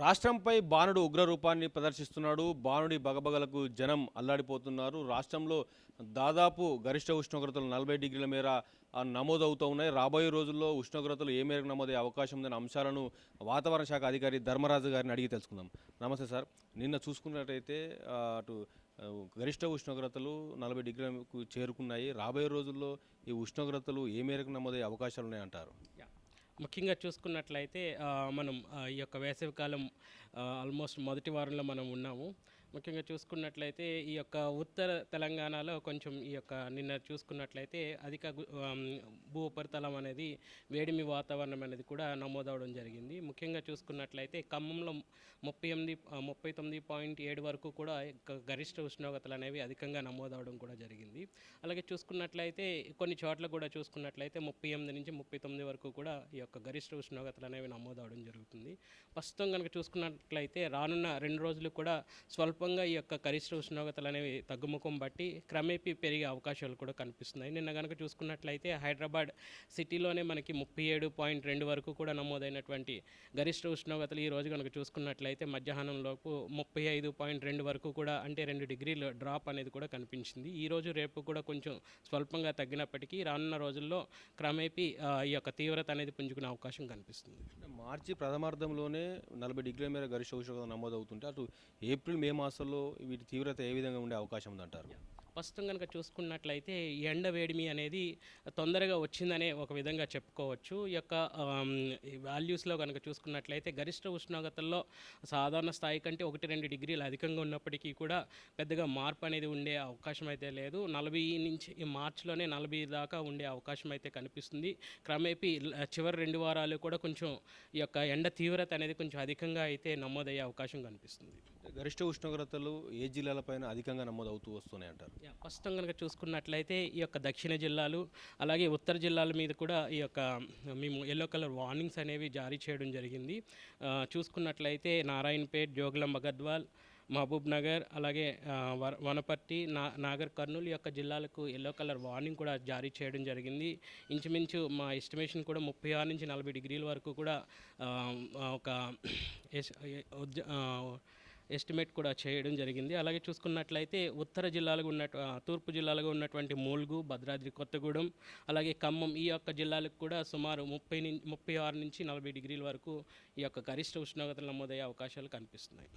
రాష్ట్రంపై బాణుడు ఉగ్ర రూపాన్ని ప్రదర్శిస్తున్నాడు. బాణుడి బగబగలకు జనం అల్లాడిపోతున్నారు. రాష్ట్రంలో దాదాపు గరిష్ట ఉష్ణోగ్రతలు నలభై డిగ్రీల మేర నమోదవుతూ ఉన్నాయి. రాబోయే రోజుల్లో ఉష్ణోగ్రతలు ఏ మేరకు నమోదయ్యే అవకాశం ఉందనే అంశాలను వాతావరణ శాఖ అధికారి ధర్మరాజు గారిని అడిగి తెలుసుకుందాం. నమస్తే సార్. నిన్న చూసుకున్నట్టయితే అటు గరిష్ట ఉష్ణోగ్రతలు నలభై డిగ్రీలకు చేరుకున్నాయి. రాబోయే రోజుల్లో ఈ ఉష్ణోగ్రతలు ఏ మేరకు నమోదయ్యే అవకాశాలు ఉన్నాయంటారు? ముఖ్యంగా చూసుకున్నట్లయితే మనం ఈ యొక్క వేసవికాలం ఆల్మోస్ట్ మొదటి వారంలో మనం ఉన్నాము. ముఖ్యంగా చూసుకున్నట్లయితే ఈ యొక్క ఉత్తర తెలంగాణలో కొంచెం ఈ యొక్క నిన్న చూసుకున్నట్లయితే అధిక భూ ఉపరితలం అనేది వేడిమి వాతావరణం అనేది కూడా నమోదవడం జరిగింది. ముఖ్యంగా చూసుకున్నట్లయితే ఖమ్మంలో ముప్పై ఎనిమిది ముప్పై తొమ్మిది పాయింట్ ఏడు వరకు కూడా గరిష్ట ఉష్ణోగ్రతలు అనేవి అధికంగా నమోదవడం కూడా జరిగింది. అలాగే చూసుకున్నట్లయితే కొన్ని చోట్ల కూడా చూసుకున్నట్లయితే ముప్పై ఎనిమిది నుంచి ముప్పై తొమ్మిది వరకు కూడా ఈ యొక్క గరిష్ట ఉష్ణోగ్రతలు అనేవి నమోదవడం జరుగుతుంది. ప్రస్తుతం కనుక చూసుకున్నట్లయితే రానున్న రెండు రోజులు కూడా స్వల్ప స్వల్పంగా ఈ యొక్క గరిష్ట ఉష్ణోగ్రతలు అనేవి తగ్గుముఖం బట్టి క్రమేపీ పెరిగే అవకాశాలు కూడా కనిపిస్తున్నాయి. నిన్న కనుక చూసుకున్నట్లయితే హైదరాబాద్ సిటీలోనే మనకి ముప్పై ఏడు పాయింట్ రెండు వరకు కూడా నమోదైనటువంటి గరిష్ట ఉష్ణోగ్రతలు ఈ రోజు కనుక చూసుకున్నట్లయితే మధ్యాహ్నం లోపు ముప్పై ఐదు పాయింట్ రెండు వరకు కూడా అంటే రెండు డిగ్రీల డ్రాప్ అనేది కూడా కనిపించింది. ఈ రోజు రేపు కూడా కొంచెం స్వల్పంగా తగ్గినప్పటికీ రానున్న రోజుల్లో క్రమేపీ ఈ యొక్క తీవ్రత అనేది పుంజుకునే అవకాశం కనిపిస్తుంది. మార్చి ప్రథమార్థంలోనే నలభై డిగ్రీల మేర గరిష్ట ఉష్ణోగ్రత నమోదవుతుంటే అటు ఏప్రిల్ మే మాసంలో వీటి తీవ్రత ఏ విధంగా ఉండే అవకాశం ఉందంటారు? ప్రస్తుతం కనుక చూసుకున్నట్లయితే ఈ ఎండ వేడిమి అనేది తొందరగా వచ్చిందనే ఒక విధంగా చెప్పుకోవచ్చు. ఈ యొక్క వాల్యూస్లో కనుక చూసుకున్నట్లయితే గరిష్ట ఉష్ణోగ్రతల్లో సాధారణ స్థాయి కంటే ఒకటి రెండు డిగ్రీలు అధికంగా ఉన్నప్పటికీ కూడా పెద్దగా మార్పు అనేది ఉండే అవకాశం అయితే లేదు. నలభై నుంచి ఈ మార్చిలోనే నలభై దాకా ఉండే అవకాశం అయితే కనిపిస్తుంది. క్రమేపీ చివరి రెండు వారాలు కూడా కొంచెం ఈ యొక్క ఎండ తీవ్రత అనేది కొంచెం అధికంగా అయితే నమోదయ్యే అవకాశం కనిపిస్తుంది. గరిష్ట ఉష్ణోగ్రతలు ఏ జిల్లాలపైన అధికంగా నమోదవుతూ వస్తున్నాయి అంటారు? యా, ప్రస్తుతం కనుక చూసుకున్నట్లయితే ఈ యొక్క దక్షిణ జిల్లాలు అలాగే ఉత్తర జిల్లాల మీద కూడా ఈ యొక్క మేము ఎల్లో కలర్ వార్నింగ్స్ అనేవి జారీ చేయడం జరిగింది. చూసుకున్నట్లయితే నారాయణపేట్ జోగులాంబ గద్వాల్ మహబూబ్ నగర్ అలాగే వనపర్తి నా నాగర్ కర్నూలు యొక్క జిల్లాలకు ఎల్లో కలర్ వార్నింగ్ కూడా జారీ చేయడం జరిగింది. ఇంచుమించు మా ఎస్టిమేషన్ కూడా ముప్పై ఆరు నుంచి నలభై డిగ్రీల వరకు కూడా ఒక ఎస్టిమేట్ కూడా చేయడం జరిగింది. అలాగే చూసుకున్నట్లయితే ఉత్తర జిల్లాలుగా ఉన్న తూర్పు జిల్లాలుగా ఉన్నటువంటి మూల్గు భద్రాద్రి కొత్తగూడెం అలాగే ఖమ్మం ఈ యొక్క జిల్లాలకు కూడా సుమారు ముప్పై నుంచి ముప్పై ఆరు నుంచి నలభై డిగ్రీల వరకు ఈ యొక్క గరిష్ట ఉష్ణోగ్రతలు నమోదయ్యే అవకాశాలు కనిపిస్తున్నాయి.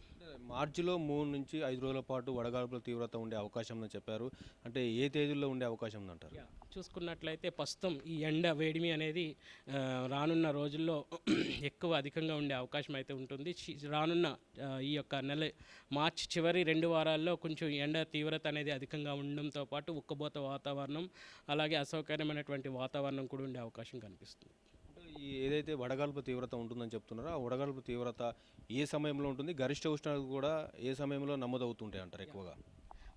మార్చిలో మూడు నుంచి ఐదు రోజుల పాటు వడగాల్పుల తీవ్రత ఉండే అవకాశం చెప్పారు. అంటే ఏ తేదీల్లో ఉండే అవకాశం ఉందంటారు? చూసుకున్నట్లయితే ప్రస్తుతం ఈ ఎండ వేడిమి అనేది రానున్న రోజుల్లో ఎక్కువ అధికంగా ఉండే అవకాశం అయితే ఉంటుంది. రానున్న ఈ యొక్క నెల మార్చి చివరి రెండు వారాల్లో కొంచెం ఎండ తీవ్రత అనేది అధికంగా ఉండడంతో పాటు ఉక్కబోత వాతావరణం అలాగే అసౌకర్యమైనటువంటి వాతావరణం కూడా ఉండే అవకాశం కనిపిస్తుంది. ఈ ఏదైతే వడగాల్పు తీవ్రత ఉంటుందని చెప్తున్నారో ఆ వడగాల్పు తీవ్రత ఏ సమయంలో ఉంటుంది? గరిష్ట ఉష్ణోగ్రత కూడా ఏ సమయంలో నమోదవుతుంటాయి అంటారు ఎక్కువగా?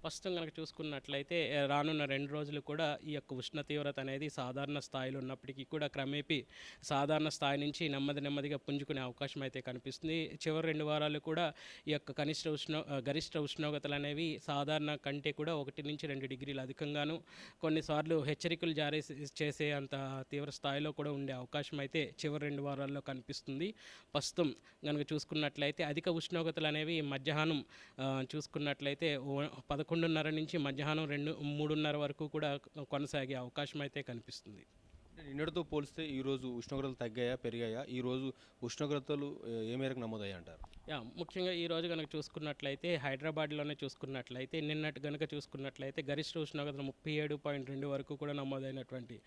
ప్రస్తుతం కనుక చూసుకున్నట్లయితే రానున్న రెండు రోజులు కూడా ఈ యొక్క ఉష్ణ తీవ్రత అనేది సాధారణ స్థాయిలో ఉన్నప్పటికీ కూడా క్రమేపీ సాధారణ స్థాయి నుంచి నెమ్మది నెమ్మదిగా పుంజుకునే అవకాశం అయితే కనిపిస్తుంది. చివరి రెండు వారాలు కూడా ఈ యొక్క కనిష్ట ఉష్ణ గరిష్ట ఉష్ణోగ్రతలు అనేవి సాధారణ కంటే కూడా ఒకటి నుంచి రెండు డిగ్రీలు అధికంగాను కొన్నిసార్లు హెచ్చరికలు జారీ చేసే అంత తీవ్ర స్థాయిలో కూడా ఉండే అవకాశం అయితే చివరి రెండు వారాల్లో కనిపిస్తుంది. ప్రస్తుతం కనుక చూసుకున్నట్లయితే అధిక ఉష్ణోగ్రతలు అనేవి మధ్యాహ్నం చూసుకున్నట్లయితే పదకొండు పదకొండున్నర నుంచి మధ్యాహ్నం రెండు మూడున్నర వరకు కూడా కొనసాగే అవకాశం అయితే కనిపిస్తుంది. నిన్నటితో పోలిస్తే ఈరోజు ఉష్ణోగ్రతలు తగ్గాయా పెరిగాయా? ఈ రోజు ఉష్ణోగ్రతలు ఏ- మేరకు నమోదయ్యాయి అంటారు? యా ముఖ్యంగా ఈ రోజు కనుక చూసుకున్నట్లయితే హైదరాబాద్లోనే చూసుకున్నట్లయితే నిన్నటి కనుక చూసుకున్నట్లయితే గరిష్ట ఉష్ణోగ్రత ముప్పై ఏడు పాయింట్ రెండు వరకు కూడా నమోదైనటువంటి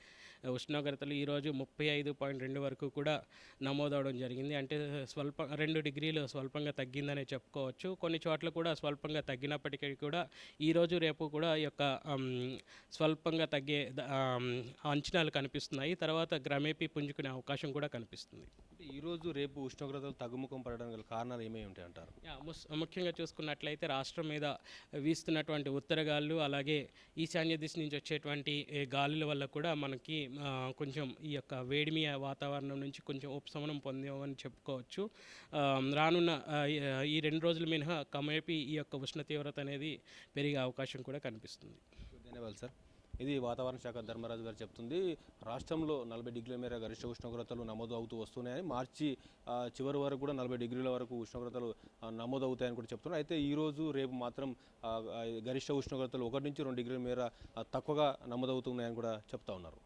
ఉష్ణోగ్రతలు ఈరోజు ముప్పై ఐదు పాయింట్ రెండు వరకు కూడా నమోదవడం జరిగింది. అంటే స్వల్ప రెండు డిగ్రీలు స్వల్పంగా తగ్గిందనే చెప్పుకోవచ్చు. కొన్ని చోట్ల కూడా స్వల్పంగా తగ్గినప్పటికీ కూడా ఈరోజు రేపు కూడా ఈ యొక్క స్వల్పంగా తగ్గే అంచనాలు కనిపిస్తున్నాయి. తర్వాత క్రమేపీ పుంజుకునే అవకాశం కూడా కనిపిస్తుంది. అంటే ఈ రోజు రేపు ఉష్ణోగ్రతలు తగ్గుముఖం పడడానికి గల కారణాలు ఏమేమి ఉంటాయి అంటారు? ముఖ్యంగా చూసుకున్నట్లయితే రాష్ట్రం మీద వీస్తున్నటువంటి ఉత్తర గాలులు అలాగే ఈశాన్య దిశ నుంచి వచ్చేటువంటి గాలుల వల్ల కూడా మనకి కొంచెం ఈ యొక్క వేడిమి వాతావరణం నుంచి కొంచెం ఉపశమనం పొందామని చెప్పుకోవచ్చు. రానున్న ఈ రెండు రోజుల మినహా కమేపీ ఈ యొక్క ఉష్ణ తీవ్రత అనేది పెరిగే అవకాశం కూడా కనిపిస్తుంది. ధన్యవాదాలు సార్. ఇది వాతావరణ శాఖ ధర్మరాజు గారు చెప్తుంది. రాష్ట్రంలో నలభై డిగ్రీల మేర గరిష్ట ఉష్ణోగ్రతలు నమోదు అవుతూ వస్తున్నాయని మార్చి చివరి వరకు కూడా నలభై డిగ్రీల వరకు ఉష్ణోగ్రతలు నమోదు అవుతాయని కూడా చెప్తున్నారు. అయితే ఈరోజు రేపు మాత్రం గరిష్ట ఉష్ణోగ్రతలు ఒకటి నుంచి రెండు డిగ్రీల మేర తక్కువగా నమోదవుతున్నాయని కూడా చెప్తా ఉన్నారు.